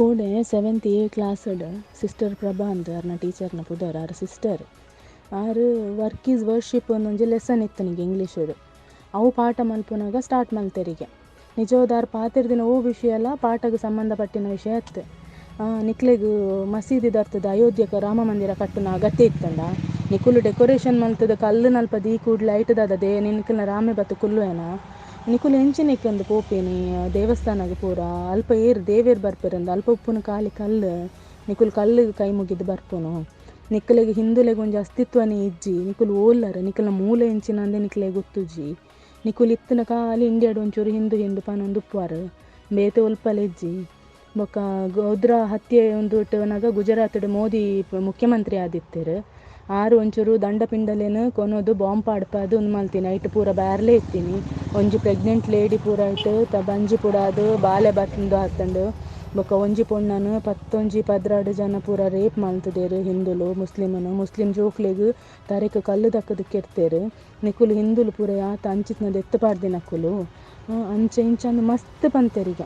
ಕೋಡೆ seventh A ಕ್ಲಾಸ್ಡ್ sister Prabha ಅಂದ್ ಅರ್ನ ಟೀಚರ್ನ ಪುದರ್, ಆರ್ sister R work is worship ಒಂದೊಂಜಿ ಲೆಸನ್ ಇತ್ತನಿಗೆ ಇಂಗ್ಲೀಷುಡು ಅವು ಪಾಠ ಮಲ್ಪುನಾಗ ಸ್ಟಾರ್ಟ್ ಮಲ್ತೆರಿಗೆ. ನಿಜವಾದ ಪಾತ್ರ ಪಾತೆರ್ದಿನ ಓ ಎಲ್ಲ ಪಾಠಗ್ ಸಂಬಂಧಪಟ್ಟಿನ ವಿಷಯ ಇತ್ತು. ನಿಕ್ಲೆಗ್ ಮಸೀದಿ ದರ್ತದ ಅಯೋಧ್ಯಕ ರಾಮ ಮಂದಿರ ಕಟ್ಟುನ ಅಗತ್ಯ ಇತ್ತಂಡ. ನಿಕುಲು ಡೆಕೋರೇಷನ್ ಮಲ್ತದ ಕಲ್ಲು ನಲ್ಪ ದೀ ಕೂಡ್ಲ ಐಟದಾದ ದೇ ನಿನ್ಕಲ್ನ ರಾಮೆ ಬತ್ತು ಕುಲ್ಲುವೆನ ನಿಕುಲು ಎಂಚಿನಕ್ಕೊಂದು ಪೋಪೇನಿ, ದೇವಸ್ಥಾನಗ್ ಪೂರ. ಅಲ್ಪ ಏರ್ ದೇವೇರ್ ಬರ್ಪೆರಂದ ಅಲ್ಪ ಉಪ್ಪುನ ಕಾಲಿ ಕಲ್ಲು. ನಿಕುಲು ಕಲ್ಲಿಗ್ ಕೈ ಮುಗಿದ್ ಬರ್ಪುನು. ನಿಕ್ಕಲೆಗ್ ಹಿಂದುಲೆಗ್ ಒಂಜಿ ಅಸ್ತಿತ್ವನೇ ಇಜ್ಜಿ. ನಿಕುಲು ಓಲ್ಲರ ನಿಕಲ್ನ ಮೂಲ ಎಂಚಿನಂದೆ ನಿಕ್ಲೆಗ್ ಗೊತ್ತುಜಿ ನಿಕುಲು ಇತ್ತಿನ ಕಾಲಿ ಇಂಡಿಯಾಡ್ ಒಂಚೂರು ಹಿಂದು ಹಿಂದು ಒಂದು ಉಪ್ಪುವಾರ್. ಬೇತೆ ಒಲ್ಪಲೆಜ್ಜಿ ಬೊಕ್ಕ ಗೋದ್ರ ಹತ್ಯೆ ಒಂದು ಇಟ್ಟವನಾಗ ಗುಜರಾತ್ಡ್ ಮೋದಿ ಮುಖ್ಯಮಂತ್ರಿ ಆದಿತ್ತೆರ್. ಆರು ಒಂಚೂರು ದಂಡ ಪಿಂಡಲೆನ್ ಕೊನೊದು ಬಾಂಬ್ ಪಾಡ್ಪಾದ್ ಉಂದು ಮಲ್ತಿನಿ ಐಟ್ ಪೂರ ಬ್ಯಾರ್ಲೆ ಇತ್ತೀನಿ ಒಂಜಿ ಪ್ರೆಗ್ನೆಂಟ್ ಲೇಡಿ ಪೂರ ಐಟ್ ತ ಬಂಜಿ ಪುಡಾದ್ ಬಾಲೆ ಬತ್ತುಂದು ಆತಂಡು ಬೊಕ ಒಂಜಿ ಪೊಣ್ಣನು ಪತ್ತೊಂಜಿ ಪದ್ರಾಡು ಜನ ಪೂರ ರೇಪ್ ಮಂತುದೆರ್ ಹಿಂದುಲು, ಮುಸ್ಲಿಮನು. ಮುಸ್ಲಿಂ ಜೋಕ್ಲೆಗ್ ತರೆಕ್ ಕಲ್ಲು ಕೆತ್ತೆರ್ ನಿಕುಲು ಹಿಂದುಲು ಪೂರ ಯಾತ ಅಂಚಿತ್ತಿನ ದೆತ್ತ್ ಪಾಡ್ದಿನಕುಲು ಅಂಚ ಇಂಚಂದ್ ಮಸ್ತ್ ಪಂತೆರಿಗ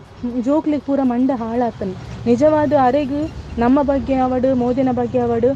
ಜೋಕ್ಲೆಗ್ ಪೂರ ಮಂಡ ಹಾಳಾತನ್. ನಿಜವಾದ ಅರೆಗ್ ನಮ್ಮ ಬಗ್ಗೆ ಅವಡು, ಮೋದಿನ ಬಗ್ಗೆ ಅವಡು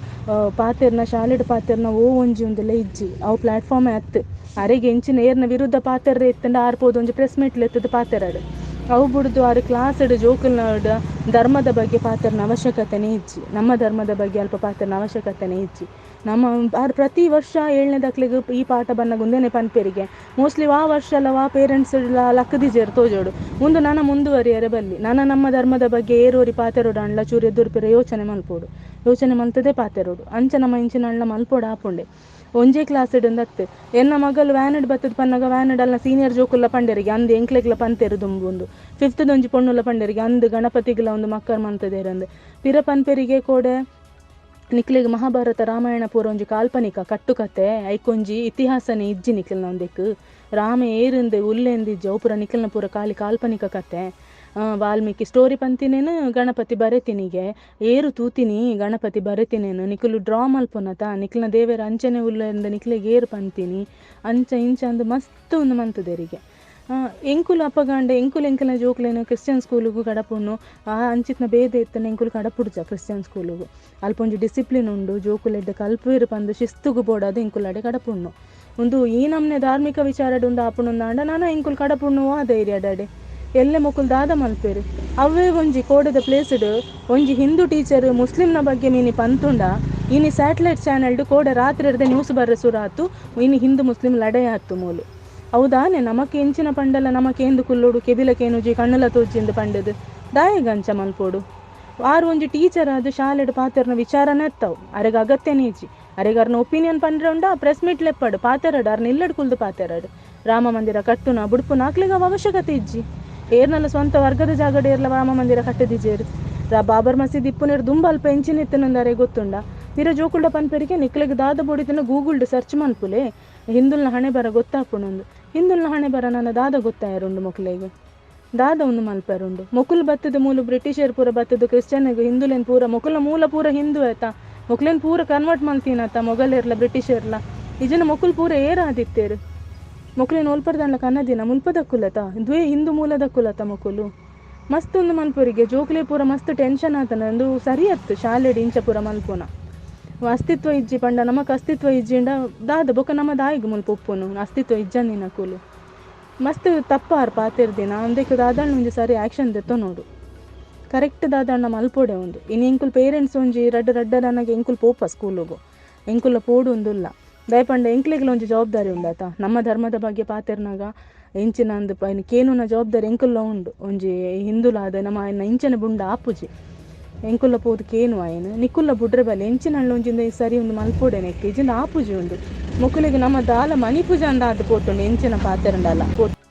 ಪಾತೆರ್ನ, ಶಾಲೆಡ್ ಪಾತೆರ್ನ ಓ ಒಂಜಿ ಉಂದುಲ ಇಜ್ಜಿ. ಅವು ಪ್ಲಾಟ್ಫಾರ್ಮ್ ಅತ್ತು. ಅರೆಗ್ ಎಂಚಿನ ಏರ್ನ ವಿರುದ್ಧ ಪಾತೆರ್ರೆ ಎತ್ತಂಡ ಆರ್ಪೋದು ಒಂಜಿ ಪ್ರೆಸ್ ಮೀಟ್ಲ್ ಎತ್ತದ ಪಾತೆರಡು ಅವು ಬಿಡ್ದು ಕ್ಲಾಸ್ ಡ್ ಜೋಕುಲ್ನಡ ಧರ್ಮದ ಬಗ್ಗೆ ಪಾತ್ರನ ಅವಶ್ಯಕತೆನೇ ಇಜ್ಜಿ ನಮ್ಮ ಧರ್ಮದ ಬಗ್ಗೆ ಅಲ್ಪ ಪಾತ್ರನ ಅವಶ್ಯಕತೆನೇ ಇಜ್ಜಿ ನಮ್ಮ ಪ್ರತಿ ವರ್ಷ ಏಳನೇ ದಕ್ಲಿಗೆ ಈ ಪಾಠ ಬನ್ನ ಪನ್ ಪನ್ಪೆರಿಗೆ. ಮೋಸ್ಟ್ಲಿ ಆ ವರ್ಷ ಅಲ್ಲ, ಆ ಪೇರೆಂಟ್ಸ್ ಲಕ್ಕದಿಜೇರು ತೋಜೋಡು. ಮುಂದೆ ನಾನು ಮುಂದುವರಿಯರೆ ಬಲ್ಲಿ ನಾನು ನಮ್ಮ ಧರ್ಮದ ಬಗ್ಗೆ ಏರೋರಿ ಪಾತೆರೋಡು ಅಣ್ಣ, ಚೂರು ಎದುರುಪಿರ ಯೋಚನೆ ಮಲ್ಪೋಡು. ಯೋಚನೆ ಮಲ್ತದೆ ಪಾತೆರೋಡು. ಅಂಚ ನಮ್ಮ ಇಂಚಿನ ಅಣ್ಣ ಮಲ್ಪೋಡು, ಆಪುಂಡೆ. ಒಂಜೇ ಕ್ಲಾಸ್ ಅತ್ತೆ ಎನ್ನ ಮಗಲು ವ್ಯಾನಡ್ ಬತ್ತದ ಪನ್ನಗ ವ್ಯಾನಡ್ ಅಲ್ಲ ಸೀನಿಯರ್ ಜೋಕುಲ್ಲ ಪಂಡೆರಿಗೆ ಅಂದ್ ಎಂಕ್ಲೆಗ್ಲ ಪಂತೆರು ದುಂಬುಂದು. ಫಿಫ್ತ್ ದೊಂಜಿ ಪೊಣ್ಣುಲ್ಲ ಪಂಡೆರಿಗೆ ಅಂದ್ ಗಣಪತಿಗ್ಲ ಒಂದು ಮಕ್ಕರ್ ಮಂತದೇರಂದು ಪಿರ ಪನ್ಪೆರಿಗೆ ಕೋಡೆ ನಿಕ್ಲೆಗ್ ಮಹಾಭಾರತ ರಾಮಾಯಣ ಪೂರ ಒಂಜಿ ಕಾಲ್ಪನಿಕ ಕಟ್ಟುಕತೆ, ಐಕೊಂಜಿ ಇತಿಹಾಸನೆ ಇಜ್ಜಿ ನಿಕ್ಲೆನ ಒಂದೆಕ್ ರಾಮ ಏರಿಂದೆ ಉಲ್ಲೆಂದಿಜ್ಜ ಅವು ಪೂರ ನಿಕ್ಲೆನ ಪೂರ ಕಾಲಿ ಕಾಲ್ಪನಿಕ ಕತೆ. ವಾಲ್ಮೀಕಿ ಸ್ಟೋರಿ ಪಂತಿನೇನು, ಗಣಪತಿ ಬರೆತಿನಿಗೆ. ಏರು ತೂತಿನಿ, ಗಣಪತಿ ಬರೆತಿನೇನು. ನಿಕುಲು ಡ್ರಾ ಮಲ್ಪೊನತ ನಿಕ್ಲಿನ ದೇವರ ಅಂಚನೆ ಉಲ್ಲೆಂದ ನಿಕ್ಲೆಗ್ ಏರು ಪಂತಿನಿ. ಅಂಚ ಇಂಚ ಅಂದು ಮಸ್ತ್ ಒಂದು ಮಂತುದೆರಿಗೆ. ಎಂಕುಲು ಅಪಗಂಡ, ಎಂಕುಲು ಎಂಕಲ್ನ ಜೋಕ್ಲೇನು ಕ್ರಿಶ್ಚಿಯನ್ ಸ್ಕೂಲಿಗೂ ಕಡಪುಣ್ಣು. ಆ ಅಂಚಿತ್ನ ಬೇದ ಎತ್ತನ ಎಂಕುಲು ಕಡಪುಡ್ಜ ಕ್ರಿಶ್ಚಿಯನ್ ಸ್ಕೂಲಿಗು ಅಲ್ಪೊಂಜಿ ಡಿಸಿಪ್ಲಿನ್ ಉಂಡು, ಜೋಕುಲೆಡ್ಡೆ ಕಲ್ಪಿರು ಪಂದು ಶಿಸ್ತುಗು ಬೋಡಾದು ಎಂಕುಲಾಡೆ ಕಡಪುಣ್ಣು. ಒಂದು ಈ ನಮ್ನೆ ಧಾರ್ಮಿಕ ವಿಚಾರಡ್ ಉಂದು ಆಪುಣುಂದಾಂಡ ನಾನು ಎಂಕುಲು ಕಡಪುಣ್ಣು ಆ ಧೈರ್ಯಡಾಡೆ ಎಲ್ಲೆ ಮುಕುಲು ದಾದ ಮಲ್ಪೇರು ಅವೇ ಒಂಜಿ ಕೋಡದ ಪ್ಲೇಸ್ಡ್ ಒಂಜಿ ಹಿಂದೂ ಟೀಚರ್ ಮುಸ್ಲಿಂನ ಬಗ್ಗೆ ಮೀನಿ ಪಂತುಂಡ. ಇನಿ ಸ್ಯಾಟಲೈಟ್ ಚಾನೆಲ್ಡ್ ಕೋಡ ರಾತ್ರಿ ನ್ಯೂಸ್ ಬರ್ರೆ ಸುರಾತು, ಇನಿ ಹಿಂದೂ ಮುಸ್ಲಿಂ ಲಡೆ ಆತು ಮೂಲು. ಎಂಚಿನ ಪಂಡಲ ಎಂದು ಕುಲ್ಲೋಡು ಕೆಬಿಲಕೇನುಜಿ ಕಣ್ಣಲ ತೋಜಿಂದು ಪಂಡದು. ದಾಯಗಂಚ ಮಲ್ಪೋಡು. ಆರು ಒಂಜಿ ಟೀಚರ್ ಅದು ಶಾಲೆಡ್ ಪಾತೆರ್ನ ವಿಚಾರನ ಎತ್ತವು ಅರೆಗ ಅಗತ್ಯನೇ ಇಜ್ಜಿ ಅರೆಗಾರ್ನ ಒಪಿನಿಯನ್ ಪಂಡ್ರೆ ಉಂಡ ಪ್ರೆಸ್ ಮೀಟ್ ಲೆಪ್ಪಡು. ಪಾತೆರಡು, ಅರ್ನ ಇಲ್ಲಡ್ ಕುಲ್ದು ಪಾತೆರಡು. ರಾಮ ಮಂದಿರ ಕಟ್ಟುನ ಬುಡ್ಪುನ ಹಾಕ್ಲಿಗ ಅವ ಅವಶ್ಯಕತೆ ಇಜ್ಜಿ. ಏರ್ನಲ್ಲ ಸ್ವಂತ ವರ್ಗದ ಜಾಗಡ್ ಏರ್ಲ ರಾಮ ಮಂದಿರ ಕಟ್ಟದಿಜೇರು. ರಾ ಬಾಬರ್ ಮಸೀದಿ ಇಪ್ಪುನೇರ್ ದುಂಬ ಅಲ್ಪ ಎಂಚಿನ ಇತ್ತನಂದರೆ ಗೊತ್ತುಂಡ. ಪಿರ ಜೋಕುಲ್ಡ ಪನ್ಪೆರಿಗೆ ನಿಕ್ಲೆಗ್ ದಾದ ಗೂಗುಲ್ಡ್ ಸರ್ಚ್ ಮನ್ಪುಲೆ ಹಿಂದುಲ್ನ ಹಣೆ ಬರ ಗೊತ್ತಾಪುಣೊಂದು ಹಿಂದುಲ್ನ ಹಣೆ ಬರ ನನ್ನ ದಾದ ಗೊತ್ತಾಯರುಂಡು ಮೊಕ್ಲೆಗೆ ದಾದ ಒಂದು ಮಲ್ಪರುಂಡು ಮೊಕುಲ್ ಬತ್ತದ ಮೂಲ ಬ್ರಿಟಿಷರ್ ಪೂರ ಬತ್ತದ ಕ್ರಿಶ್ಚಿಯನ್ಗೆ ಹಿಂದುಲೆನ್ ಪೂರ, ಮೊಕುಲ ಮೂಲ ಪೂರ ಹಿಂದೂ ಆಯ್ತ. ಮೊಕ್ಲೆನ್ ಪೂರ ಕನ್ವರ್ಟ್ ಮಲ್ತೀನತ್ತ ಮೊಘಲೇರ್ಲ, ಬ್ರಿಟಿಷರ್ಲ. ಇಜನ ಮೊಕುಲ್ ಪೂರ ಏರ ಆದಿತ್ತೇರು. ಮೊಕ್ಲೇನ್ ಒಲ್ಪರ್ದಂಡ್ಲ ಕನ್ನದಿನ ಮುಲ್ಪದಕ್ಕುಲತ ದ್ವೇ ಹಿಂದೂ ಮೂಲದಕ್ಕುಲತ ಕುಲತ ಮೊಕುಲು. ಮಸ್ತ್ ಒಂದು ಮಲ್ಪುರಿಗೆ, ಜೋಕ್ಲೆ ಪೂರ ಮಸ್ತ್ ಟೆನ್ಷನ್ ಆತನ ಒಂದು ಸರಿ ಅತ್ತು ಶಾಲೆಡ್ ಇಂಚ ಪೂರ ಮಲ್ಪುನ. ಅಸ್ತಿತ್ವ ಇಜ್ಜಿ ಪಂಡ ನಮಕ್ ಅಸ್ತಿತ್ವ ಇಜ್ಜಿಂಡ ದಾದ ಬೊಕ ನಮ್ಮ ದಾಯಿಗ್ ಮುಲ್ಪ ಉಪ್ಪುನು ಅಸ್ತಿತ್ವ ಇಜ್ಜಂದಿನ ಕೂಲು. ಮಸ್ತ್ ತಪ್ಪಾರ್ ಪಾತೆರ್ದಿನ ಅಂದಕ್ಕೆ ದಾದಣ್ಣ ಒಂಜಿ ಸರಿ ಆ್ಯಕ್ಷನ್ ದೆತ್ತೋ ನೋಡು. ಕರೆಕ್ಟ್ ದಾದಣ್ಣ ಮಲ್ಪೋಡೆ ಒಂದು ಇನ್ನು ಎಂಕುಲ್ ಪೇರೆಂಟ್ಸ್ ಒಂಜಿ ರಡ್ಡ ರಡ್ಡ ನನಗೆ ಎಂಕುಲ್ ಪೋಪ ಸ್ಕೂಲಿಗೂ. ಎಂಕುಲ ಪೋಡು ಒಂದುಲ್ಲ ದಯಪಂಡ ಎಂಕ್ಲೆಗ್ಲ ಒಂಜಿ ಜವಾಬ್ದಾರಿ ಉಂಡಾತ? ನಮ್ಮ ಧರ್ಮದ ಬಗ್ಗೆ ಪಾತೆರ್ನಗ ಎಂಚಿನ ಅಂದು ಪೈನ ಕೇನುನ ಜವಾಬ್ದಾರಿ ಎಂಕುಲ್ಲ ಉಂಡು. ಒಂಜಿ ಹಿಂದುಲಾದ ನಮ್ಮ ಇಂಚನೆ ಬುಂಡ ಆಪುಜಿ. ಎಂಕುಲ್ಲ ಪೋದು ಕೇನು ಆಯ್ನ? ನಿಕ್ಕುಲ್ಲ ಬುಡ್ರೆ ಬಲೆ, ಎಂಚಿನ ಒಂಜಿಂದ ಈ ಸರಿ ಒಂದು ಮಲ್ಪೋಡೆ ನೆಕ್ ಇಜಿಂದ ಪೂಜೆ ಉಂಡು. ಮೊಕ್ಕಲಿಗೆ ನಮ್ಮ ದಾಲ ಮಣಿ ಪೂಜೆ ಅಂದ ಅದು ಪೋತುಂಡು ಎಂಚಿನ ಪಾತೆರಂಡಲ್ಲ. ಪೋತು